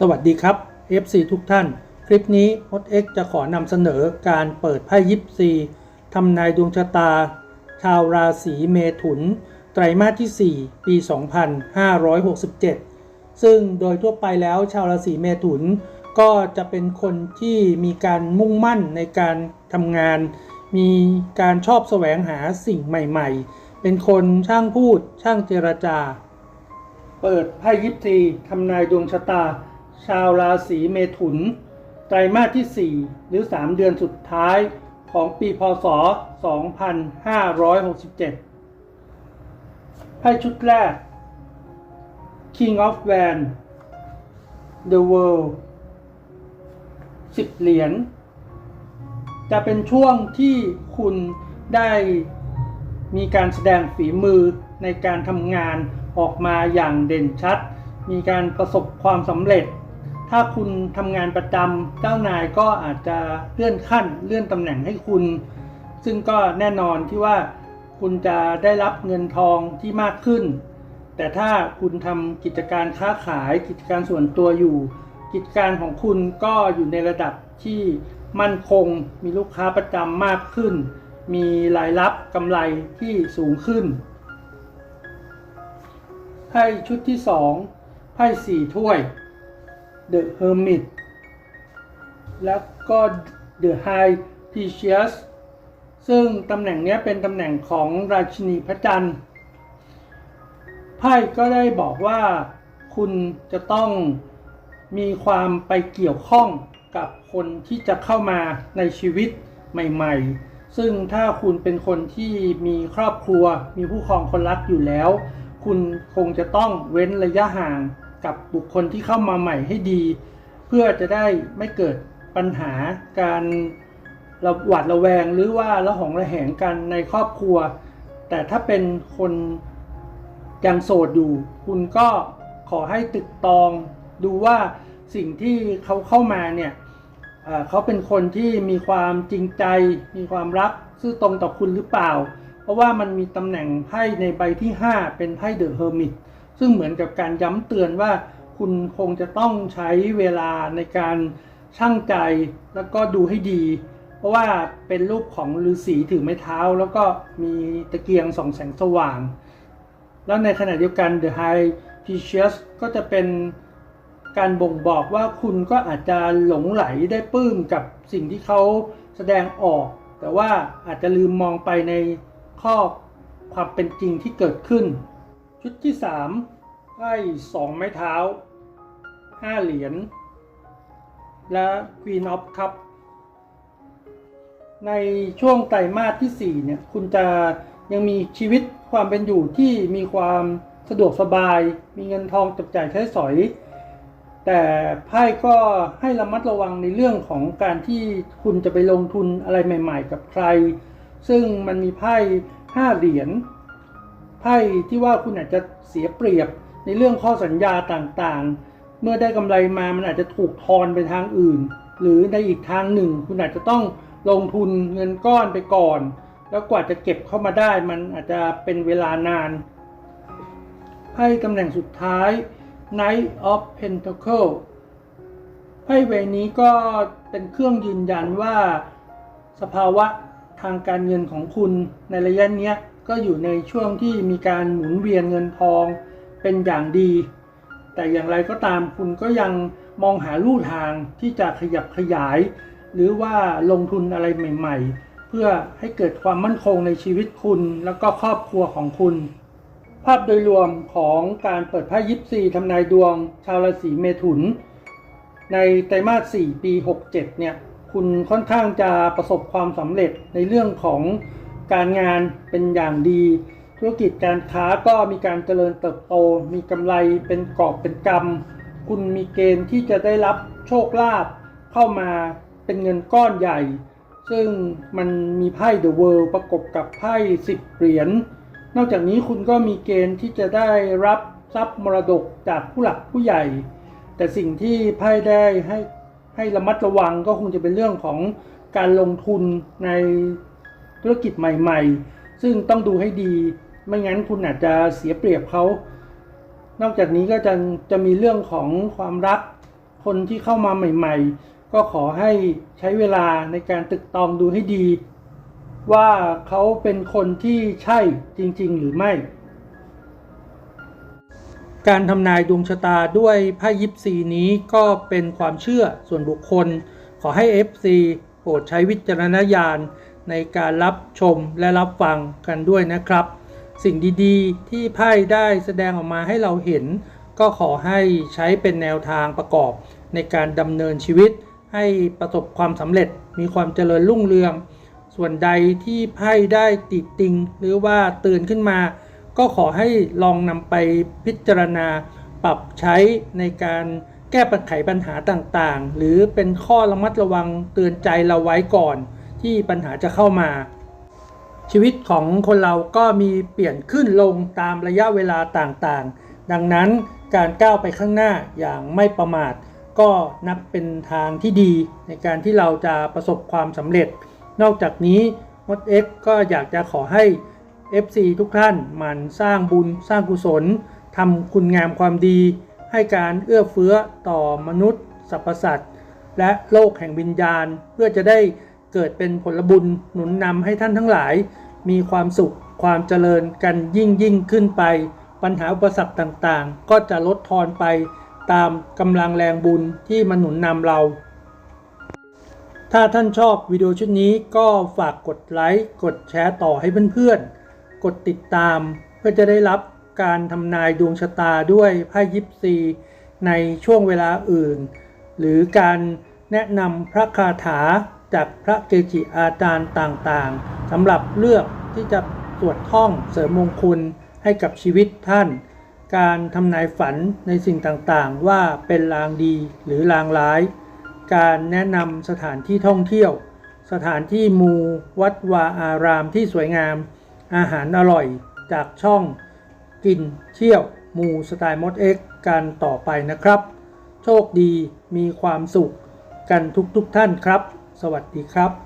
สวัสดีครับ FC ทุกท่าน คลิปนี้มด X จะขอนำเสนอการเปิดไพ่ยิปซีทำนายดวงชะตา ชาวราศีเมถุน ไตรมาสที่ 4 ปี 2567 ซึ่งโดยทั่วไปแล้วชาวราศีเมถุน ก็จะเป็นคนที่มีการมุ่งมั่นในการทำงาน มีการชอบแสวงหาสิ่งใหม่ ๆ เป็นคนช่างพูดช่างเจรจา เปิดไพ่ยิปซีทำนายดวงชะตา ชาวราศีเมถุน ไตรมาสที่ 4 หรือ 3 เดือนสุดท้ายของปีพศ 2567 ไพ่ชุดแรก King of w a n The World 10 เหรียญ จะเป็นช่วงที่คุณได้มีการแสดงฝีมือในการทำงานออกมาอย่างเด่นชัด มีการประสบความสำเร็จ ถ้าคุณทำงานประจำเจ้านายก็อาจจะเลื่อนขั้นเลื่อนตำแหน่งให้คุณ ซึ่งก็แน่นอนที่ว่าคุณจะได้รับเงินทองที่มากขึ้น แต่ถ้าคุณทำกิจการค้าขายกิจการส่วนตัวอยู่ กิจการของคุณก็อยู่ในระดับที่มั่นคง มีลูกค้าประจำมากขึ้น มีรายรับกำไรที่สูงขึ้นไพ่ชุดที่สองไพ่สี่ถ้วย The Hermit แล้วก็ The High Priestess ซึ่งตำแหน่งนี้เป็นตำแหน่งของราชินีพระจันทร์ไพ่ก็ได้บอกว่าคุณจะต้องมีความไปเกี่ยวข้องกับคนที่จะเข้ามาในชีวิตใหม่ ๆ ซึ่งถ้าคุณเป็นคนที่มีครอบครัว มีผู้ครองคนรักอยู่แล้ว คุณคงจะต้องเว้นระยะห่าง กับบุคคลที่เข้ามาใหม่ให้ดี เพื่อจะได้ไม่เกิดปัญหาการระหวาดระแวงหรือว่าระหองระแหงกันในครอบครัว แต่ถ้าเป็นคนยังโสดอยู่ คุณก็ขอให้ตึกตองดูว่าสิ่งที่เขาเข้ามาเนี่ยเอ่อเขาเป็นคนที่มีความจริงใจ มีความรักซื่อตรงต่อคุณหรือเปล่า เพราะว่ามันมีตำแหน่งไพ่ในใบที่ 5 เป็นไพ่เดอะเฮอร์มิต ซึ่งเหมือนกับการย้ำเตือนว่าคุณคงจะต้องใช้เวลาในการช่างใจแล้วก็ดูให้ดี เพราะว่าเป็นรูปของฤาษีถือไม้เท้า แล้วก็มีตะเกียงส่องแสงสว่าง แล้วในขณะเดียวกัน The High p r e c i o u s ก็จะเป็นการบ่งบอกว่าคุณก็อาจจะหลงไหลได้ปลื้มกับสิ่งที่เขาแสดงออก แต่ว่าอาจจะลืมมองไปในข้อความเป็นจริงที่เกิดขึ้น ชุดที่3ไพ่สองไม้เท้า5เหรียญ และ Queen of Cup ในช่วงไตรมาสที่ 4 เนี่ย คุณจะยังมีชีวิตความเป็นอยู่ที่มีความสะดวกสบาย มีเงินทองจับจ่ายใช้สอย แต่ไพ่ก็ให้ระมัดระวังในเรื่องของการที่คุณจะไปลงทุนอะไรใหม่ ๆ กับใคร ซึ่งมันมีไพ่ห้าเหรียญ ไพ่ที่ว่าคุณอาจจะเสียเปรียบในเรื่องข้อสัญญาต่างๆ เมื่อได้กำไรมามันอาจจะถูกทอนไปทางอื่น หรือในอีกทางหนึ่ง คุณอาจจะต้องลงทุนเงินก้อนไปก่อน แล้วกว่าจะเก็บเข้ามาได้มันอาจจะเป็นเวลานานไพ่ตำแหน่งสุดท้าย Knight of Pentacle ไพ่ใบนี้ก็เป็นเครื่องยืนยันว่าสภาวะทางการเงินของคุณในระยะเนี้ย ก็อยู่ในช่วงที่มีการหมุนเวียนเงินทองเป็นอย่างดี แต่อย่างไรก็ตามคุณก็ยังมองหาลู่ทางที่จะขยับขยาย หรือว่าลงทุนอะไรใหม่ ๆ เพื่อให้เกิดความมั่นคงในชีวิตคุณแล้วก็ครอบครัวของคุณ ภาพโดยรวมของการเปิดไพ่ยิปซีทำนายดวงชาวราศีเมถุน ในไตรมาส 4 ปี 67 เนี่ย คุณค่อนข้างจะประสบความสำเร็จในเรื่องของ การงานเป็นอย่างดี ธุรกิจการค้าก็มีการเจริญเติบโต มีกำไรเป็นกอบเป็นกำคุณมีเกณฑ์ที่จะได้รับโชคลาภเข้ามาเป็นเงินก้อนใหญ่ ซึ่งมันมีไพ่ The World ประกบกับไพ่10 เหรียญนอกจากนี้คุณก็มีเกณฑ์ที่จะได้รับทรัพย์มรดกจากผู้หลักผู้ใหญ่ แต่สิ่งที่ไพ่ได้ให้ให้ระมัดระวังก็คงจะเป็นเรื่องของการลงทุนใน ธุรกิจใหม่ ๆ ซึ่งต้องดูให้ดี ไม่งั้นคุณอาจจะเสียเปรียบเขา นอกจากนี้ก็จะจะมีเรื่องของความรัก คนที่เข้ามาใหม่ ๆ ก็ขอให้ใช้เวลาในการตึกตองดูให้ดี ว่าเขาเป็นคนที่ใช่จริง ๆ หรือไม่ การทำนายดวงชะตาด้วยไพ่ยิปซีนี้ก็เป็นความเชื่อส่วนบุคคล ขอให้ FC โปรดใช้วิจารณญาณ ในการรับชมและรับฟังกันด้วยนะครับ สิ่งดีๆ ที่ไพ่ได้แสดงออกมาให้เราเห็น ก็ขอให้ใช้เป็นแนวทางประกอบ ในการดำเนินชีวิต ให้ประสบความสำเร็จมีความเจริญรุ่งเรือง ส่วนใดที่ไพ่ได้ติดติง หรือว่าเตือนขึ้นมา ก็ขอให้ลองนำไปพิจารณาปรับใช้ในการแก้ปัญไขปัญหาต่างๆ หรือเป็นข้อระมัดระวังเตือนใจเราไว้ก่อน ที่ปัญหาจะเข้ามา ชีวิตของคนเราก็มีเปลี่ยนขึ้นลงตามระยะเวลาต่างๆ ดังนั้นการก้าวไปข้างหน้าอย่างไม่ประมาท ก็นับเป็นทางที่ดีในการที่เราจะประสบความสำเร็จ นอกจากนี้มดเอ็กก็อยากจะขอให้ FC ทุกท่านมันสร้างบุญสร้างกุศลทำคุณงามความดี ให้การเอื้อเฟื้อต่อมนุษย์สรรพสัตว์และโลกแห่งวิญญาณ เพื่อจะได้ เกิดเป็นผลบุญหนุนนำให้ท่านทั้งหลาย มีความสุขความเจริญกันยิ่งยิ่งขึ้นไป ปัญหาอุปสรรคต่างๆ ก็จะลดทอนไปตามกำลังแรงบุญที่มาหนุนนำเรา ถ้าท่านชอบวิดีโอชุดนี้ก็ฝากกดไลค์กดแชร์ต่อให้เพื่อนๆ กดติดตามเพื่อจะได้รับการทำนายดวงชะตาด้วยไพ่ยิปซีในช่วงเวลาอื่น หรือการแนะนำพระคาถา จากพระเกจิอาจารย์ต่างๆสำหรับเลือกที่จะสวดท่องเสริมมงคลให้กับชีวิตท่าน การทำนายฝันในสิ่งต่างๆ ว่าเป็นลางดีหรือลางร้าย การแนะนำสถานที่ท่องเที่ยว สถานที่มู วัดวาอารามที่สวยงาม อาหารอร่อยจากช่อง กินเที่ยว มูสไตล์มดเอ็กกันต่อไปนะครับ โชคดีมีความสุขกันทุกๆทท่านครับ วัสดีครับ